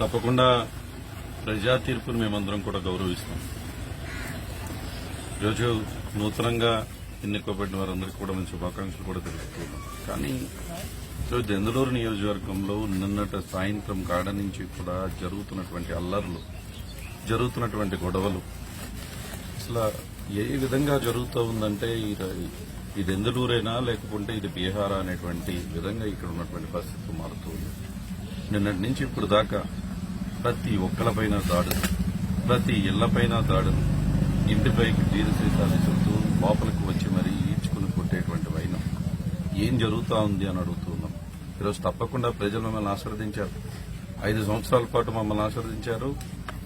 తప్పకుండా ప్రజా తీర్పును మేమందరం కూడా గౌరవిస్తాం. ఈరోజు నూతనంగా ఎన్నుకోబడిన వారందరికీ కూడా మంచి శుభాకాంక్షలు కూడా తెలుపుతున్నాం. కానీ ఈరోజు దెందలూరు నియోజకవర్గంలో నిన్నటి సాయంత్రం కాడ నుంచి కూడా జరుగుతున్నటువంటి అల్లర్లు జరుగుతున్నటువంటి గొడవలు అసలు ఏ విధంగా జరుగుతూ ఉందంటే ఇది ఎందులూరైనా లేకపోతే ఇది బీహార్ అనేటువంటి విధంగా ఇక్కడ ఉన్నటువంటి పరిస్థితి మారుతూ ఉంది నిన్నటి నుంచి ఇప్పుడు దాకా ప్రతి ఒక్కలపైన దాడులు ప్రతి ఇళ్ళపైన దాడులు. ఇంటిపైకి బీరు చెబుతూ లోపలికి వచ్చి మరీ ఈడ్చుకుని కొట్టేటువంటి వైనం. ఏం జరుగుతా ఉంది అని అడుగుతున్నాం ఈరోజు తప్పకుండా ప్రజలు మమ్మల్ని ఆశీర్వదించారు. ఐదు సంవత్సరాల పాటు మమ్మల్ని ఆశీర్వదించారు.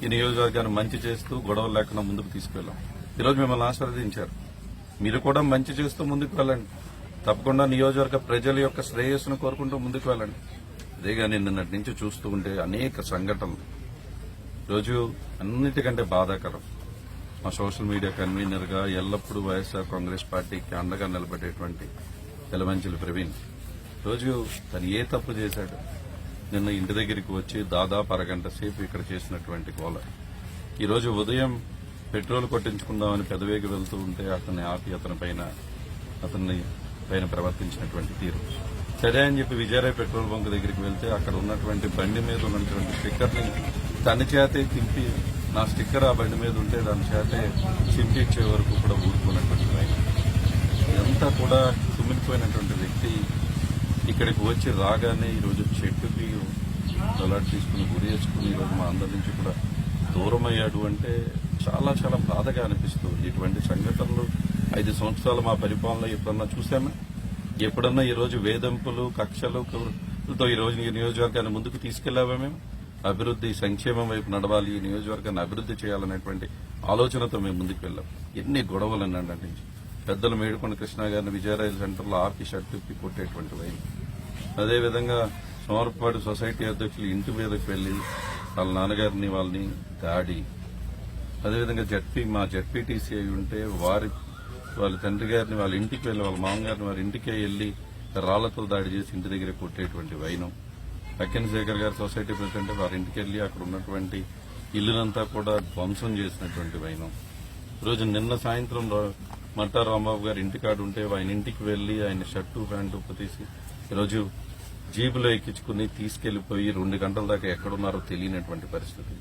ఈ నియోజకవర్గాన్ని మంచి చేస్తూ గొడవలు లేకుండా ముందుకు తీసుకెళ్ళాం ఈరోజు మిమ్మల్ని ఆశీర్వదించారు. మీరు కూడా మంచి చేస్తూ ముందుకు వెళ్ళండి. తప్పకుండా నియోజకవర్గ ప్రజల యొక్క శ్రేయస్సును కోరుకుంటూ ముందుకు వెళ్ళండి. అదేగా నిన్నటి నుంచి చూస్తూ ఉంటే అనేక సంఘటనలు. రోజు అన్నిటికంటే బాధాకరం. మా సోషల్ మీడియా కన్వీనర్గా ఎల్లప్పుడూ వైఎస్ఆర్ కాంగ్రెస్ పార్టీకి అండగా నిలబడేటువంటి ఎలమంచిలి ప్రవీణ్. రోజు తను ఏ తప్పు చేశాడు? నిన్న ఇంటి దగ్గరికి వచ్చి దాదాపు అరగంట సేపు ఇక్కడ చేసినటువంటి గోల. ఈరోజు ఉదయం పెట్రోల్ కొట్టించుకుందామని పెదవేగి వెళ్తూ ఉంటే అతన్ని ఆపి అతని పైన అతన్ని పైన ప్రవర్తించినటువంటి తీరు. సరే అని చెప్పి విజయరాయ్ పెట్రోల్ బంక్ దగ్గరికి వెళ్తే అక్కడ ఉన్నటువంటి బండి మీద ఉన్నటువంటి స్టిక్కర్ని తన చేతే తింపి నా స్టిక్కర్ ఆ బండి మీద ఉంటే దాని చేతే చింపించే వరకు కూడా ఊరుకున్నటువంటి ఆయన ఇదంతా కూడా కుమిలిపోయినటువంటి వ్యక్తి ఇక్కడికి వచ్చి రాగానే ఈరోజు చెట్టుకి అలాట్ తీసుకుని గురి చేసుకుని ఈరోజు మా అందరి నుంచి కూడా దూరం అయ్యాడు అంటే చాలా చాలా బాధగా అనిపిస్తుంది ఇటువంటి సంఘటనలు ఐదు సంవత్సరాలు మా పరిపాలన ఎప్పుడన్నా చూసామా ఎప్పుడన్నా ఈ రోజు వేధింపులు కక్షలు కుట్రలతో ఈ రోజు ఈ నియోజకవర్గాన్ని ముందుకు తీసుకెళ్ళావా మేము? అభివృద్ధి సంక్షేమం వైపు నడవాలి ఈ నియోజకవర్గాన్ని అభివృద్ధి చేయాలనేటువంటి ఆలోచనతో మేము ముందుకు వెళ్ళాం. ఎన్ని గొడవలు అన్నాడు పెద్దలు మేడుకొండ కృష్ణ గారిని విజయరాయల సెంటర్లో ఆర్కి షర్ట్ తిప్పి కొట్టేటువంటి వైపు. అదేవిధంగా సోమరపాడు సొసైటీ అధ్యక్షులు ఇంటి మీదకి వెళ్ళి వాళ్ళ నాన్నగారిని వాళ్ళని దాడి అదేవిధంగా జడ్పీ మా జడ్పీటీసీ అయి ఉంటే వారి వాళ్ళ తండ్రి గారిని వాళ్ళ ఇంటికి వెళ్ళి వాళ్ళ మామగారిని వారి ఇంటికే వెళ్ళి రాళ్ళతో దాడి చేసి ఇంటి దగ్గర కొట్టేటువంటి వైనం. అక్కెన్ శేఖర్ గారి సొసైటీ ప్రెసిడెంట్ వారి ఇంటికి వెళ్ళి అక్కడ ఉన్నటువంటి ఇల్లునంతా కూడా ధ్వంసం చేసినటువంటి వైనం. ఈరోజు నిన్న సాయంత్రం రా- మట్టా రాంబాబు గారి ఇంటికాడ ఉంటే ఆయన ఇంటికి వెళ్ళి ఆయన షర్టు ప్యాంటు తీసి ఈరోజు జీబులో ఎక్కించుకుని తీసుకెళ్ళిపోయి రెండు గంటల దాకా ఎక్కడున్నారో తెలియనటువంటి పరిస్థితి.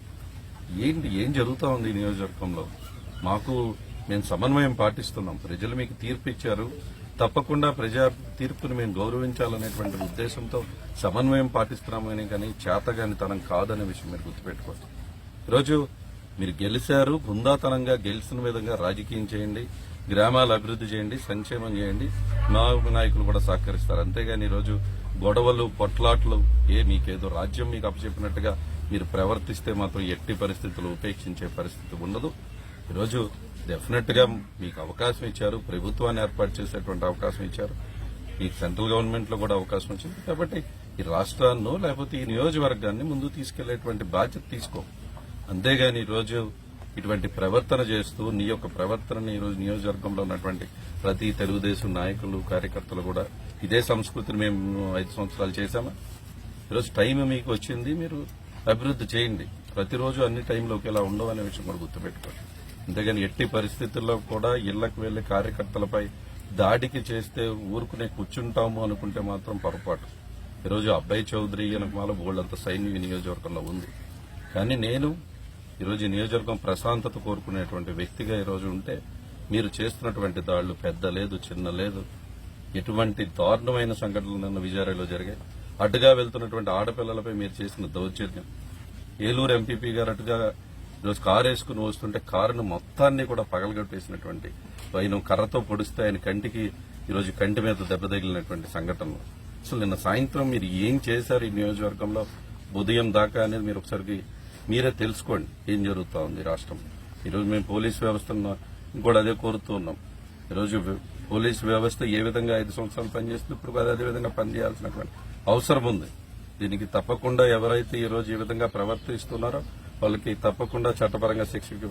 ఏంటి ఏం జరుగుతా ఉంది ఈ నియోజకవర్గంలో? మాకు మేము సమన్వయం పాటిస్తున్నాం. ప్రజలు మీకు తీర్పు ఇచ్చారు. తప్పకుండా ప్రజా తీర్పును మేము గౌరవించాలనేటువంటి ఉద్దేశంతో సమన్వయం పాటిస్తున్నామని కానీ చేతగాని తనం కాదనే విషయం మీరు గుర్తుపెట్టుకోండి. ఈరోజు మీరు గెలిచారు హుందాతనంగా గెలిచిన విధంగా రాజకీయం చేయండి గ్రామాలు అభివృద్ధి చేయండి సంక్షేమం చేయండి మా నాయకులు కూడా సహకరిస్తారు. అంతేగాని ఈరోజు గొడవలు పొట్లాట్లు ఏ మీకేదో రాజ్యం మీకు అప్పచెప్పినట్టుగా మీరు ప్రవర్తిస్తే మాత్రం ఎట్టి పరిస్థితులు ఉపేక్షించే పరిస్థితి ఉండదు. ఈరోజు డెఫినెట్గా మీకు అవకాశం ఇచ్చారు ప్రభుత్వాన్ని ఏర్పాటు చేసేటువంటి అవకాశం ఇచ్చారు మీకు సెంట్రల్ గవర్నమెంట్లో కూడా అవకాశం వచ్చింది. కాబట్టి ఈ రాష్ట్రాన్ని లేకపోతే ఈ నియోజకవర్గాన్ని ముందు తీసుకెళ్ళేటువంటి బాధ్యత తీసుకో. అంతేగాని ఈరోజు ఇటువంటి ప్రవర్తన చేస్తూ నీ యొక్క ప్రవర్తనని ఈరోజు నియోజకవర్గంలో ఉన్నటువంటి ప్రతి తెలుగుదేశం నాయకులు కార్యకర్తలు కూడా ఇదే సంస్కృతిని మేము ఐదు సంవత్సరాలు చేశామా? ఈరోజు టైం మీకు వచ్చింది మీరు అభివృద్ధి చేయండి. ప్రతిరోజు అన్ని టైంలో ఒకేలా ఉండవు అనే విషయం కూడా గుర్తుపెట్టుకోండి. అంతేగాని ఎట్టి పరిస్థితుల్లో కూడా ఇళ్ళకు వెళ్ళి కార్యకర్తలపై దాడికి చేస్తే ఊరుకునే కూర్చుంటాము అనుకుంటే మాత్రం పొరపాటు. ఈరోజు అబ్బాయి చౌదరి వెనకమాల బోళ్ళంత సైన్యం నియోజకవర్గంలో ఉంది. కానీ నేను ఈరోజు నియోజకవర్గం ప్రశాంతత కోరుకునేటువంటి వ్యక్తిగా ఈరోజు ఉంటే మీరు చేస్తున్నటువంటి దాళ్ళు పెద్ద లేదు చిన్న లేదు. ఎటువంటి దారుణమైన సంఘటనలు నిన్న విజయారాయలో జరిగాయి. అడ్డుగా వెళ్తున్నటువంటి ఆడపిల్లలపై మీరు చేసిన దౌర్జన్యం. ఏలూరు ఎంపీపీ గారు అటుగా ఈరోజు కారు వేసుకుని వస్తుంటే కారును మొత్తాన్ని కూడా పగలగొట్టేసినటువంటి ఆయన కర్రతో పొడిస్తే ఆయన కంటికి ఈరోజు కంటి మీద దెబ్బ తగిలినటువంటి సంఘటనలు. అసలు నిన్న సాయంత్రం మీరు ఏం చేశారు ఈ నియోజకవర్గంలో? ఉదయం దాకా అనేది మీరు ఒకసారి మీరే తెలుసుకోండి. ఏం జరుగుతా ఉంది రాష్ట్రం ఈరోజు మేము పోలీస్ వ్యవస్థను కూడా అదే కోరుతూ ఉన్నాం. ఈరోజు పోలీసు పోలీస్ వ్యవస్థ ఏ విధంగా ఐదు సంవత్సరాలు పనిచేస్తుంది? ఇప్పుడు కూడా అదే విధంగా పనిచేయాల్సినటువంటి అవసరం ఉంది. దీనికి తప్పకుండా ఎవరైతే ఈరోజు ఈ విధంగా ప్రవర్తిస్తున్నారో వాళ్ళకి తప్పకుండా చట్టపరంగా శిక్షకు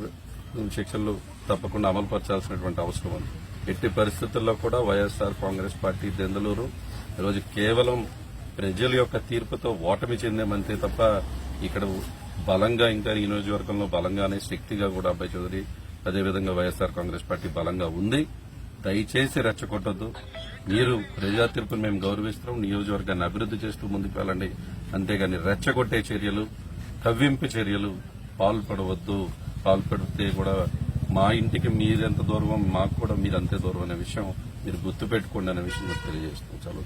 శిక్షలు తప్పకుండా అమలుపరచాల్సినటువంటి అవసరం ఉంది. ఎట్టి పరిస్థితుల్లో కూడా వైఎస్ఆర్ కాంగ్రెస్ పార్టీ దెందలూరు ఈరోజు కేవలం ప్రజల యొక్క తీర్పుతో ఓటమి చెందామంతే తప్ప ఇక్కడ బలంగా ఇంకా ఈ నియోజకవర్గంలో బలంగానే శక్తిగా కూడా అబ్బాయి చౌదరి అదేవిధంగా వైఎస్ఆర్ కాంగ్రెస్ పార్టీ బలంగా ఉంది. దయచేసి రెచ్చగొట్టద్దు. మీరు ప్రజా తీర్పును మేము గౌరవిస్తాం నియోజకవర్గాన్ని అభివృద్ధి చేస్తూ ముందుకు వెళ్ళండి. అంతేగాని రెచ్చగొట్టే చర్యలు కవ్వింపు చర్యలు పాల్పడవద్దు. పాల్పడితే కూడా మా ఇంటికి మీరెంత దూరం మాకు కూడా మీరు అంతే దూరం అనే విషయం మీరు గుర్తుపెట్టుకోండి అనే విషయం మీకు తెలియజేస్తాం చాలా